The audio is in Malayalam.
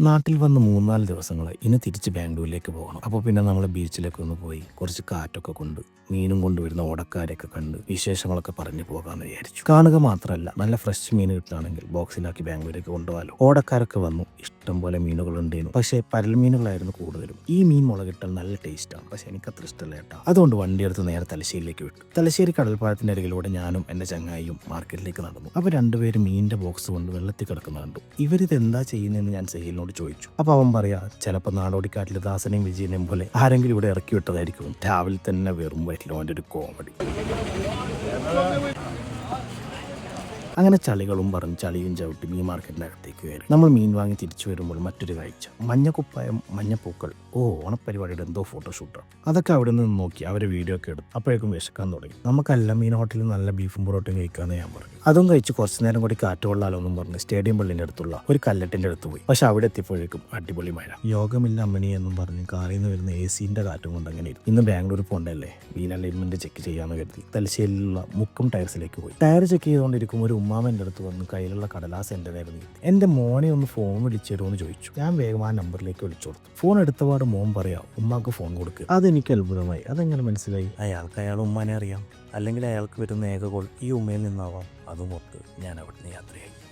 നാട്ടിൽ വന്ന് മൂന്നാൽ ദിവസങ്ങൾ ഇനി തിരിച്ച് ബാംഗ്ലൂരിലേക്ക് പോകണം. അപ്പോൾ പിന്നെ നമ്മൾ ബീച്ചിലേക്ക് ഒന്ന് പോയി കുറച്ച് കാറ്റൊക്കെ കൊണ്ട് മീനും കൊണ്ടുവരുന്ന ഓടക്കാരെയൊക്കെ കണ്ട് വിശേഷങ്ങളൊക്കെ പറഞ്ഞു പോകാമെന്ന് വിചാരിച്ചു. കാണുക മാത്രമല്ല നല്ല ഫ്രഷ് മീൻ കിട്ടുകയാണെങ്കിൽ ബോക്സിലാക്കി ബാംഗ്ലൂരിലേക്ക് കൊണ്ടുപോകാലോ. ഓടക്കാരൊക്കെ വന്നു ഇഷ്ടം പോലെ മീനുകൾ പക്ഷേ പരൽ മീനുകളായിരുന്നു കൂടുതലും. ഈ മീൻ മുളകിട്ടാൽ നല്ല ടേസ്റ്റാണ് പക്ഷേ എനിക്ക് അത്ര ഇഷ്ടമല്ല കേട്ടോ. അതുകൊണ്ട് വണ്ടി എടുത്ത് നേരെ തലശ്ശേരിയിലേക്ക് വിട്ടു. തലശ്ശേരി കടൽപ്പാലത്തിന്റെ അരികിലൂടെ ഞാനും എന്റെ ചങ്ങായിയും മാർക്കറ്റിലേക്ക് നടന്നു. അപ്പോൾ രണ്ടുപേരും മീനിന്റെ ബോക്സ് കൊണ്ട് വെള്ളത്തിൽ കിടക്കുന്ന കണ്ടു. എന്താ ചെയ്യുന്നതെന്ന് ഞാൻ സഹീലിനോട് ചോദിച്ചു. അപ്പോൾ അവൻ പറയാ ചിലപ്പോൾ നാടോടിക്കാട്ടിലെ ദാസനെയും വിജയനെയും പോലെ ആരെങ്കിലും ഇവിടെ ഇറക്കി വിട്ടതായിരിക്കും. രാവിലെ തന്നെ വെറും വയറ്റിലും അവന്റെ ഒരു കോമഡി. അങ്ങനെ ചളികളും പറഞ്ഞ് ചളിയും ചവിട്ടി മീൻ മാർക്കറ്റിനകത്തേക്ക് കയറി. നമ്മൾ മീൻ വാങ്ങി തിരിച്ചു വരുമ്പോൾ മറ്റൊരു കാഴ്ച. മഞ്ഞക്കുപ്പായം മഞ്ഞപ്പൂക്കൾ ഓ ഓണപ്പരിപാടിയുടെ എന്തോ ഫോട്ടോഷൂട്ടാണ് അതൊക്കെ അവിടെ നിന്ന് നോക്കി അവരെ വീഡിയോ ഒക്കെ എടുത്തു അപ്പോഴേക്കും വിശക്കാൻ തുടങ്ങി. നമുക്കല്ല മീൻ ഹോട്ടലിൽ നല്ല ബീഫും പൊറോട്ടയും കഴിക്കാമെന്ന് ഞാൻ പറഞ്ഞു. അതും കഴിച്ച് കുറച്ച് നേരം കൂടി കാറ്റ് കൊള്ളാലോ എന്നും പറഞ്ഞ് സ്റ്റേഡിയം പള്ളിന്റെ അടുത്തുള്ള ഒരു കല്ലട്ടിന്റെ അടുത്ത് പോയി. പക്ഷെ അവിടെ എത്തിയപ്പോഴേക്കും അടിപൊളി മഴ. യോഗമില്ല അമ്മണി എന്നും പറഞ്ഞ് കാറിൽ നിന്ന് വരുന്ന എ സീന്റെ കാറ്റും കൊണ്ട് അങ്ങനെ ഇരുന്നു. ഇന്ന് ബാംഗ്ലൂർ പോകണ്ടല്ലേ വീൽ അലൈൻമെന്റ് ചെക്ക് ചെയ്യാന്ന് കരുതി. തലശ്ശേരിയിലുള്ള മുക്കം ടയർസിലേക്ക് പോയി. ടയർ ചെക്ക് ചെയ്തുകൊണ്ടിരിക്കും ഒരു ഉമ്മാമന്റെ അടുത്ത് വന്ന് കയ്യിലുള്ള കടലാസ് എന്റെ നേരെ നീട്ടി. എന്റെ മോനെ ഒന്ന് ഫോൺ വിളിച്ചു എന്ന് ചോദിച്ചു. ഞാൻ വേഗം ആ നമ്പറിലേക്ക് വിളിച്ചു കൊടുത്തു. ഫോൺ എടുത്തപാട് മോൻ പറയാം ഉമ്മാക്ക് ഫോൺ കൊടുക്കുക അതെനിക്ക് അത്ഭുതമായി. അതെങ്ങനെ മനസ്സിലായി? അയാൾക്ക് അയാൾ ഉമ്മാനെ അറിയാം. അല്ലെങ്കിൽ അയാൾക്ക് വരുന്ന ഏക കോൾ ഈ ഉമ്മയിൽ നിന്നാവാം. അതും ഓർത്ത് ഞാൻ അവിടുന്ന് യാത്രയായി.